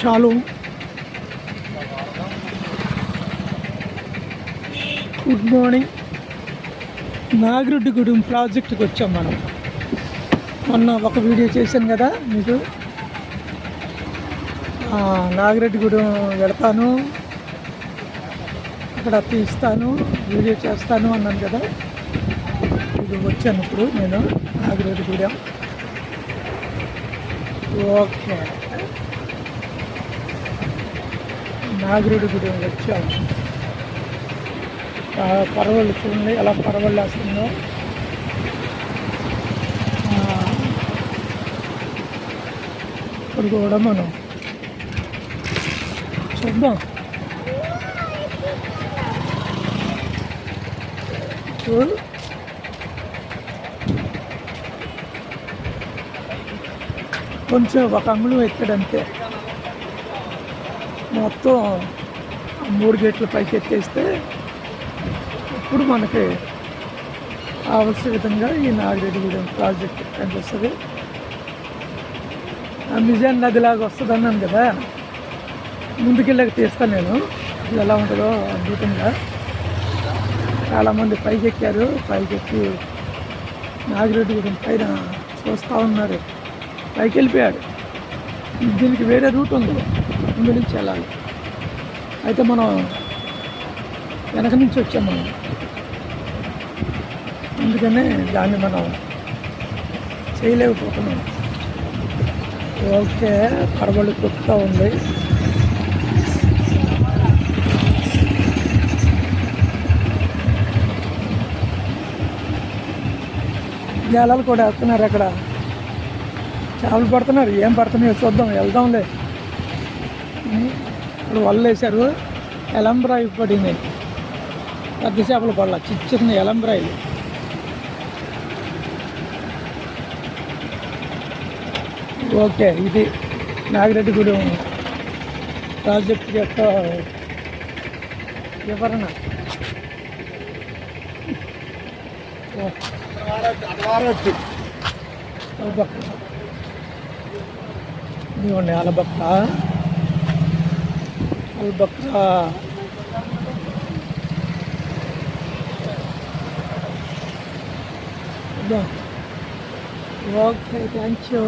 షాలు good morning Nagireddigudem ప్రాజెక్టుకి వచ్చాం మనం. మొన్న ఒక వీడియో చేశాను కదా మీకు? నాగిరెడ్డిగూడెం వెళ్తాను. అక్కడ తీస్తాను వీడియో చేస్తాను అన్నాను కదా. ఇది వచ్చాను ఇప్పుడు నేను నాగిరెడ్డిగూడెం ఓకే. నాగిరెడ్డిగూడెం వచ్చాము పరవళ్ళు చూడండి ఎలా పరవళ్ళు వేస్తుందో ఇప్పుడు కూడా మనం చూద్దాం. చూడు. కొంచెం ఒక అంగుళం ఎక్కడంతే. మొత్తం మూడు గేట్ల పైకి ఎత్తేస్తే ఇప్పుడు మనకి కావలసిన విధంగా ఈ నాగిరెడ్డిగూడెం ప్రాజెక్ట్ కనిపిస్తుంది. ఆ నదిలాగా వస్తుంది అన్నాను కదా. ముందుకెళ్ళాక తీస్తాను నేను. ఇది ఎలా ఉంటుందో అద్భుతంగా. చాలామంది పైకి ఎక్కారు. పైకి ఎక్కి నాగిరెడ్డిగూడెం పైన చూస్తూ ఉన్నారు. పైకి వెళ్ళిపోయాడు. దీనికి వేరే రూట్ ఉంది. ముందు నుంచి వెళ్ళాలి అయితే మనం వెనక నుంచి వచ్చాం మనం. అందుకనే దాన్ని మనం చేయలేకపోతున్నాం. ఓకే పడవలు కుక్తా ఉంది. జాలాలు కూడా వేస్తున్నారు అక్కడ. చేపలు పడుతున్నారు. ఏం పడుతున్నాయో చూద్దాం వెళ్దాంలే. ఇప్పుడు వల్ల వేశారు ఎలంబ్రాయి పడింది. పెద్ద చేపలు పడాల చిన్న చిన్న ఎలంబ్రాయిలు. ఓకే ఇది నాగిరెడ్డిగూడెం ప్రాజెక్ట్ యొక్క వివరణ. అలబక్క ఇదిగోండి అలబక్క అలబక్క ఇదో. Okay thank you